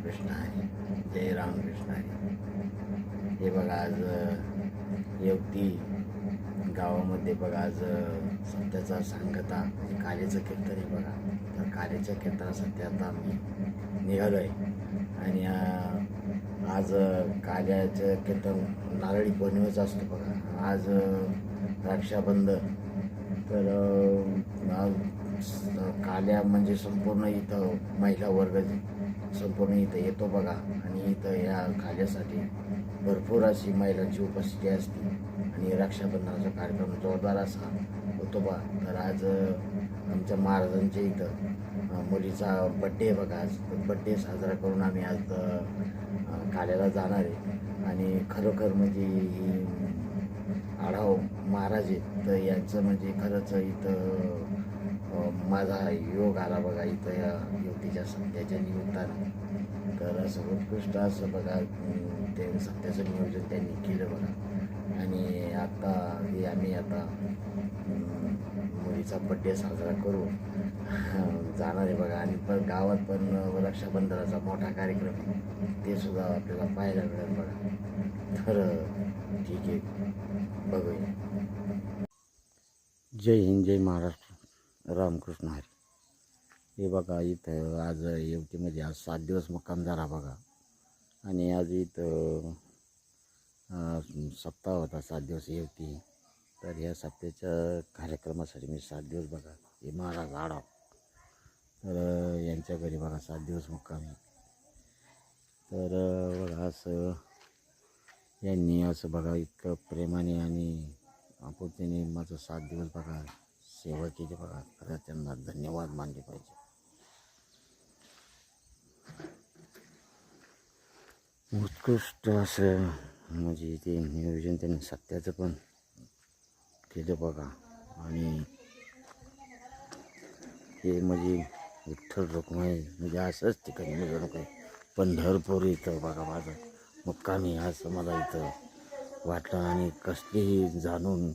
रामकृष्ण आहे जय रामकृष्ण आहे हे बघा आज अ, येवती गावामध्ये बघा आज सध्याचा सांगता कालेचं कीर्तन आहे बघा. तर कालीच्या कीर्तनासाठी आता आम्ही निघालो आहे आणि आज काल्याचं कीर्तन नारळी पौर्णिमेचा असतो बघा. आज अ, रक्षाबंधन. तर आज काल्या म्हणजे संपूर्ण इथं महिला वर्ग संपूर्ण इथं येतो बघा. आणि इथं या काल्यासाठी भरपूर अशी महिलांची उपस्थिती असते. आणि रक्षाबंधनाचा कार्यक्रम जोरदार असा होतो बा. तर आज आमच्या महाराजांच्या इथं मुलीचा बड्डे आहे बघा आज. बड्डे साजरा करून आम्ही आज काल्याला जाणार आहे. आणि खरोखर म्हणजे ही आढाव महाराज आहेत. तर यांचं म्हणजे खरंच इथं माझा योग आला बघा इथं या युवतीच्या सत्याच्या निमित्तानं. तर असं उत्कृष्ट असं बघा ते सत्याचं नियोजन त्यांनी केलं बघा. आणि आता हे आम्ही आता मुलीचा बड्डे साजरा करू. जाणार आहे बघा. आणि पण गावात पण रक्षाबंधनाचा मोठा कार्यक्रम ते सुद्धा आपल्याला पाहायला मिळेल बघा. तर ठीक आहे. बघूया. जय हिंद जय महाराष्ट्र. रामकृष्ण हरी. हे बघा इथं आज येवतीमध्ये म्हणजे आज सात दिवस मुक्काम झाला बघा. आणि आज इथं सप्ताह होता सात दिवस येवती. तर या सप्ताहाच्या कार्यक्रमासाठी मी सात दिवस बघा हे महाराज आडाव तर यांच्या घरी बघा सात दिवस मुक्काम. तर बघा असं यांनी असं बघा इतकं प्रेमाने आणि आपुलतेने माझं सात दिवस बघा सेवा केली बघा खरं त्यांना धन्यवाद मानले पाहिजे. उत्कृष्ट असं म्हणजे ते नियोजन त्यांनी सत्याचं पण केलं बघा. आणि हे म्हणजे विठ्ठल रुक्माई म्हणजे असंच ठिकाणी मिरवणूक आहे पंढरपूर इथं बघा माझं मुक्कामी असं मला इथं वाटलं. आणि कसलीही जाणून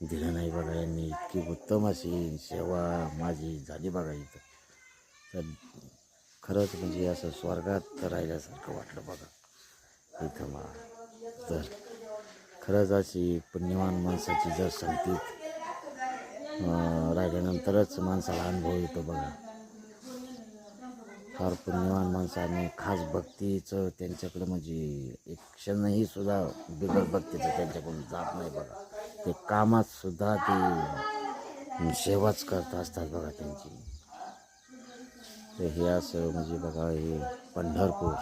दिलं नाही बघा यांनी. इतकी उत्तम अशी सेवा माझी झाली बघा इथं. तर खरंच म्हणजे असं स्वर्गात राहिल्यासारखं वाटलं बघा. इथं मला तर खरंच अशी पुण्यवान माणसाची जर संगतीत राहिल्यानंतरच माणसाला अनुभव येतो बघा. फार पुण्यवान माणसाने खास भक्तीचं त्यांच्याकडं म्हणजे एक क्षणही सुद्धा बिगर भक्तीचं त्यांच्याकडून जात नाही बघा. ते कामात सुद्धा ते सेवाच करत असतात बघा त्यांची. तर हे असं म्हणजे बघा हे पंढरपूर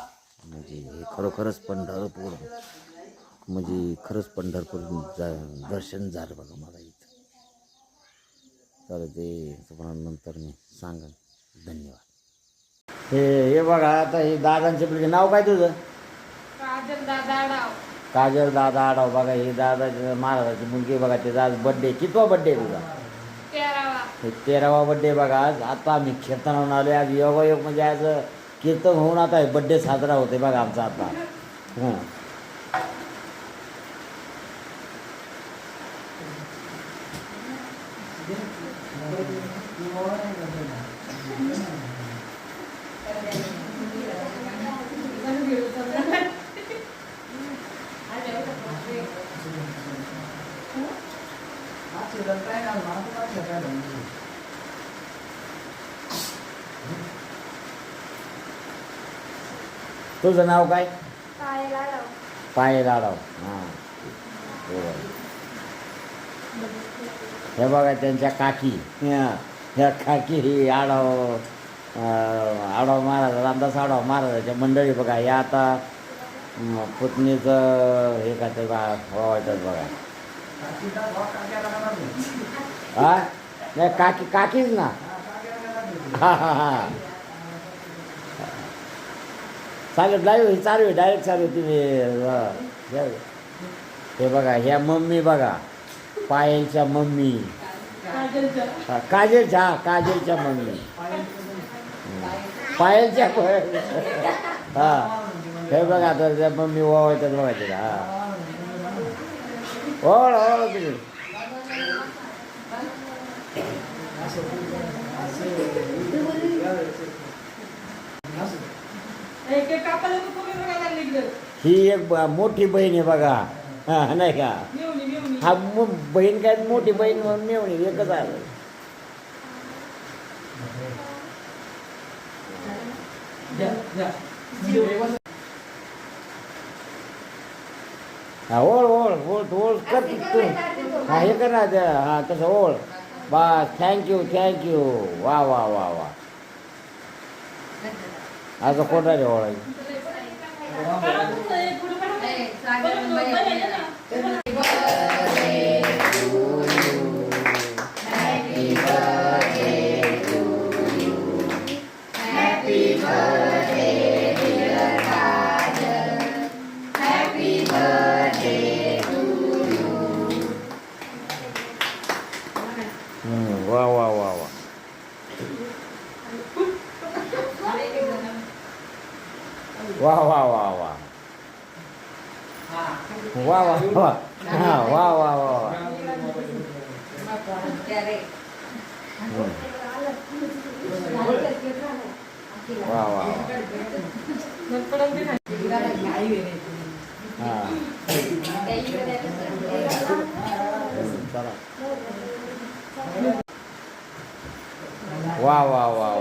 म्हणजे हे खरोखरच पंढरपूर म्हणजे खरंच पंढरपूर जा दर्शन झालं बघा मला इथं. तर ते तुम्हाला नंतर मी सांगेन. धन्यवाद. हे हे बघा आता हे दादांचे मुलगी नाव काय तुझं? दादा काजल दादा आडाव बघा हे दादा महाराजाची मुलगी बघा त्याचा आज बड्डे कितवा बड्डे तुझा? तेरावा. हे तेरावा बड्डे बघा आज आता आम्ही कीर्तनावरून आलो आज योगायोग म्हणजे आज कीर्तन होऊन आता बड्डे साजरा होते बघा आमचा आता. हं. तुझं नाव काय? पायाला आडाव हां हे. बघा. हे बघा त्यांच्या काकी. हं. ह्या काकी ही आडाव आडाव महाराज रामदास आडाव महाराजाच्या मंडळी बघा. या आता पुतणीचं हे काय ते बा वाटत बघा. हा? नाही काकी काकीच ना? हा हा हा. चालेल लाईव्ह चालू आहे डायरेक्ट चालू आहे तुम्ही. हे- हे बघा ह्या मम्मी बघा पायलच्या मम्मी. काजलच्या. हा, काजलच्या हा मम्मी. पायलच्या हा हे बघा आता त्या मम्मी ओवाळतात बघा तिला हा. ओळ ओळ तुम्ही. ही एक ब- मोठी बहीण आहे बघा. हा नाही का. हा बहीण काय मोठी बहीण म्हणून मेवणी एकच आलं द्या, द्या. हा ओळ ओळ ओळ ओळ कर तू. हा हे कर ना ते, हा तसं ओळ. बस थँक्यू थँक्यू वा वा वा वा. आता कोणा जेवळा Happy birthday. वा वा वा वा. वा वा वा. हा वा वा वा वा. वा वा वा. हा. चला वा वा वा वा वा वा.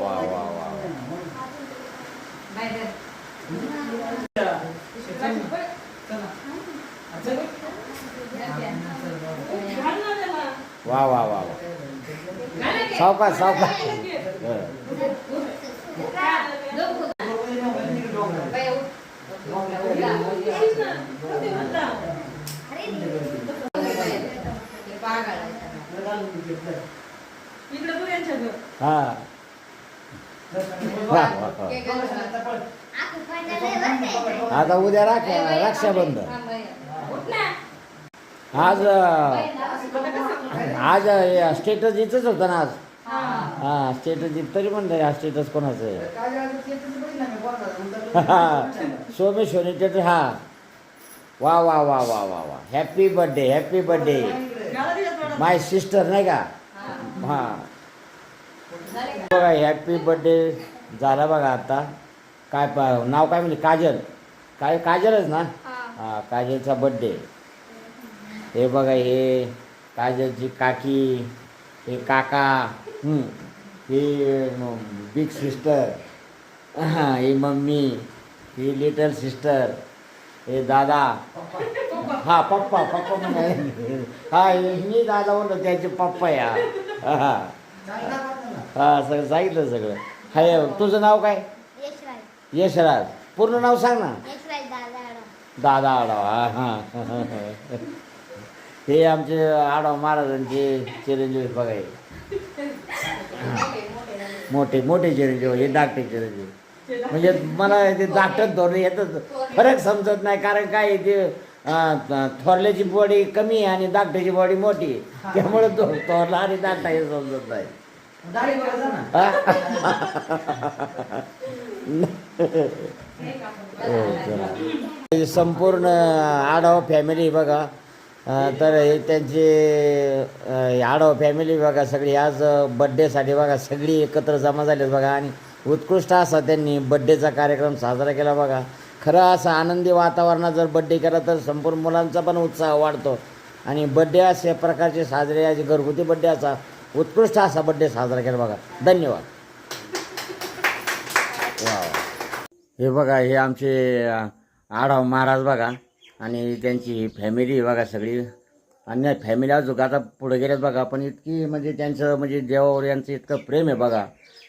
वा वा वा वा. सावकाश सावकाश हा. आता उद्या राख रक्षाबंधन आज आज स्टेटस इथंच होतं ना आज. हा. हा स्टेटस तरी म्हणलं हा स्टेटस कोणाचं आहे. सोमेश्वरी स्टेटस हा. वा वा वा वा वा वा. Happy birthday happy birthday. My sister नाही का? हा. बघा हॅपी बर्थडे झाला बघा आता. काय प नाव काय म्हणजे काजल. काय काजलच ना? हा. हा काजलचा बड्डे हे बघा हे काजलची काकी हे काका हं, बिग सिस्टर हां ही मम्मी ही लिटल सिस्टर हे दादा. हा पप्पा पप्पा म्हणे. हा मी दादा म्हणतो त्याचे पप्पा या. हा. हा सगळं सांगितलं सगळं. हाय तुझं नाव काय? यशराज. यशराज. पूर्ण नाव सांग ना. यशराज दादा दादा आडव हा. ते हे आमचे आडव महाराजांचे चिरंजीव बघाय. मोठे मोठे चिरंजीव हे धाकटे चिरंजीव. म्हणजे मला ते धाकटच धोरणे येतच. फरक समजत नाही कारण काय ते थोरल्याची बॉडी कमी आहे आणि धाकट्याची बॉडी मोठी आहे. त्यामुळे तो थोरला आणि धाकटा हे समजत नाही. हो, संपूर्ण आढावा फॅमिली बघा. तर हे त्यांचे आढावा फॅमिली बघा सगळी. आज बड्डेसाठी बघा सगळी एकत्र जमा झालीत बघा. आणि उत्कृष्ट असा त्यांनी बड्डेचा कार्यक्रम साजरा केला बघा. खरं असं आनंदी वातावरणात जर बड्डे केला तर संपूर्ण मुलांचा पण उत्साह वाढतो. आणि बड्डे अशा प्रकारचे साजरे आज घरगुती बड्डे असा उत्कृष्ट असा बड्डे साजरा केला बघा. धन्यवाद. वा. हे बघा हे आमचे आढाव महाराज बघा. आणि त्यांची फॅमिली बघा सगळी. आणि फॅमिली अजून आता पुढे गेल्यात बघा पण इतकी म्हणजे त्यांचं म्हणजे देवावर यांचं इतकं प्रेम आहे बघा.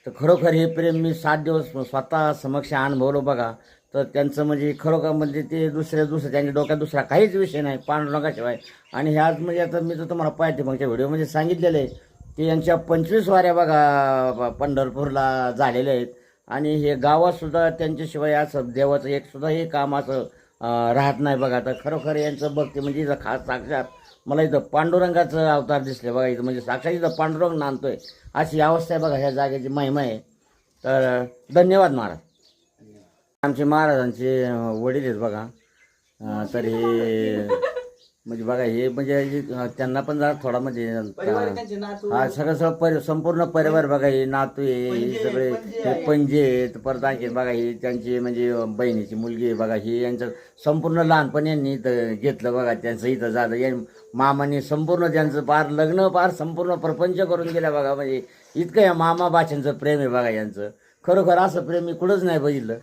तर खरोखर हे प्रेम मी सात दिवस स्वतः समक्ष अनुभवलो बघा. तर त्यांचं म्हणजे खरोखर म्हणजे ते दुसऱ्या दुसऱ्या त्यांच्या डोक्यात दुसरा काहीच विषय नाही पांडुरंगाशिवाय आणि हे आज म्हणजे आता मी तर तुम्हाला पाहिजे मागच्या व्हिडिओमध्ये सांगितलेलं आहे की यांच्या पंचवीस वाऱ्या बघा पंढरपूरला झालेल्या आहेत. आणि हे गावातसुद्धा त्यांच्याशिवाय असं देवाचं एकसुद्धा हे काम असं राहत नाही बघा. तर खरोखर यांचं भक्ती म्हणजे इथं खास साक्षात मला इथं पांडुरंगाचं अवतार दिसले बघा. इथं म्हणजे साक्षात इथं पांडुरंग नांदतोय. अशी अवस्था आहे बघा ह्या जागेची महिमा आहे. तर धन्यवाद महाराज. आमचे महाराजांचे वडील आहेत बघा. तरी तर हे म्हणजे बघा हे म्हणजे हे, त्यांना पण जरा थोडा म्हणजे परिवार अं, त्यांचे नातू. हा सगळं सगळं परि संपूर्ण परिवार बघा हे नातू आहे हे पंजे, सगळे पंजे हे आहे. पंजे आहेत. परत आणखी बघा ही त्यांची म्हणजे बहिणीची मुलगी आहे बघा ही यांचं संपूर्ण लहानपण यांनी इथं घेतलं बघा त्यांचं इथं झालं. या मामाने संपूर्ण त्यांचं पार लग्न पार संपूर्ण प्रपंच करून गेलं बघा म्हणजे इतकं या मामा बाच्यांचं प्रेम आहे बघा यांचं. खरोखर असं प्रेम मी कुठंच नाही बघितलं.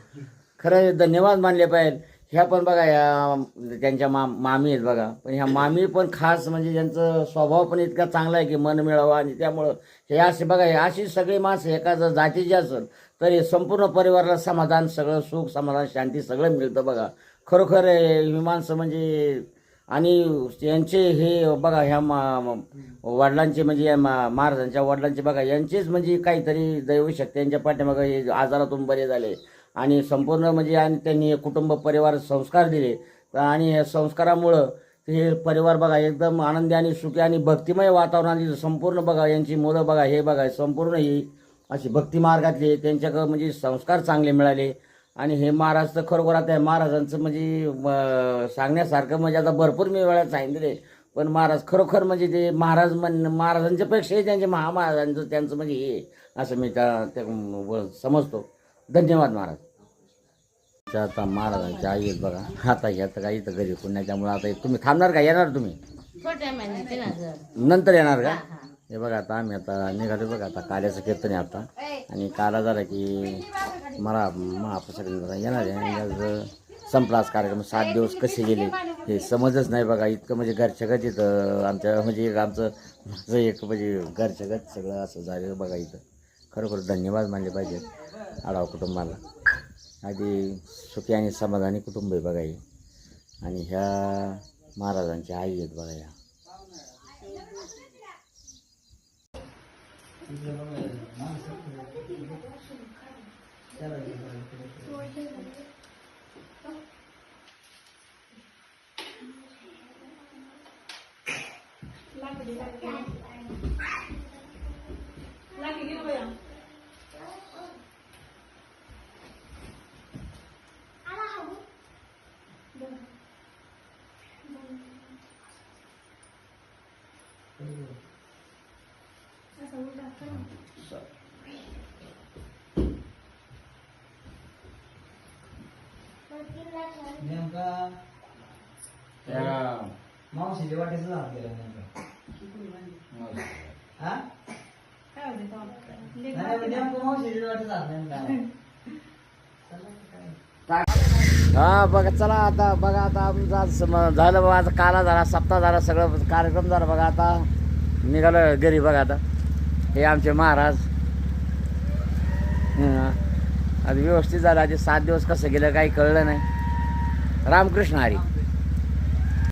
खरं धन्यवाद मानले पाहिजे. ह्या पण बघा या त्यांच्या मा मामी आहेत बघा. पण ह्या मामी पण खास म्हणजे ज्यांचा स्वभाव पण इतका चांगला आहे की मन मिळावा आणि त्यामुळं हे असे बघा हे अशी सगळी माणसं एका जर जातीची असेल तर हे संपूर्ण परिवाराला समाधान सगळं सुख समाधान शांती सगळं मिळतं बघा. खरोखर ही माणसं म्हणजे आणि यांचे हे बघा ह्या मा वडिलांचे म्हणजे या मा- महाराजांच्या वडिलांचे बघा यांचेच म्हणजे काहीतरी दैवशक्ती यांच्या पाठीमागं हे आजारातून बरे झाले. आणि संपूर्ण म्हणजे आणि त्यांनी कुटुंब परिवार संस्कार दिले. आणि या संस्कारामुळं हे परिवार बघा एकदम आनंदी आणि सुखी आणि भक्तिमय वातावरणात संपूर्ण बघा यांची मुलं बघा हे बघा संपूर्ण ही अशी भक्ती मार्गातली. आहे. त्यांच्याकडं म्हणजे संस्कार चांगले मिळाले. आणि हे महाराज तर खरोखर आता महाराजांचं म्हणजे सांगण्यासारखं म्हणजे आता भरपूर मी वेळा सांगितले पण महाराज खरोखर म्हणजे ते महाराज म्हण महाराजांच्यापेक्षाही त्यांचे महामहाराजांचं त्यांचं म्हणजे हे असं मी त्या त्या व- समजतो. धन्यवाद महाराज. आता महाराजांच्या आई आहेत बघा. आता ह्या तर काही इथं घरी कोण नाही त्यामुळे आता तुम्ही थांबणार का? येणार तुम्ही? नंतर येणार का? हे बघा आता आम्ही आता निघालो बघा आता काल्याचं कीर्तन आहे आता. आणि काला झाला की मला महाप्रसाद येणार आहे. आणि आज संपला आज कार्यक्रम. सात दिवस कसे गेले हे समजच नाही बघा. इतकं म्हणजे घरच्यागत इथं आमच्या म्हणजे आमचं माझं एक म्हणजे घरच्यागत सगळं असं झालेलं बघा इथं. खरोखर धन्यवाद मानले पाहिजे आढावा कुटुंबाला. आधी सुखी आणि समाधानी कुटुंब आहे बघा हे. आणि ह्या महाराजांच्या आई आहेत बघा ह्या नेमका? मावशीच्या वाटेचं झाड केलं नेमकं. हा? नाही, नाही, नेमकं मावशीच्या वाटेचं झाड नेमकं. हा बघा चला आता बघा आता आमचं झालं बघा आता काला झाला सप्ताह झाला सगळं कार्यक्रम झाला बघा आता. निघालं घरी बघा आता. हे आमचे महाराज. आता व्यवस्थित झालं. आधी सात दिवस कसं गेलं काही कळलं नाही. रामकृष्ण हरी.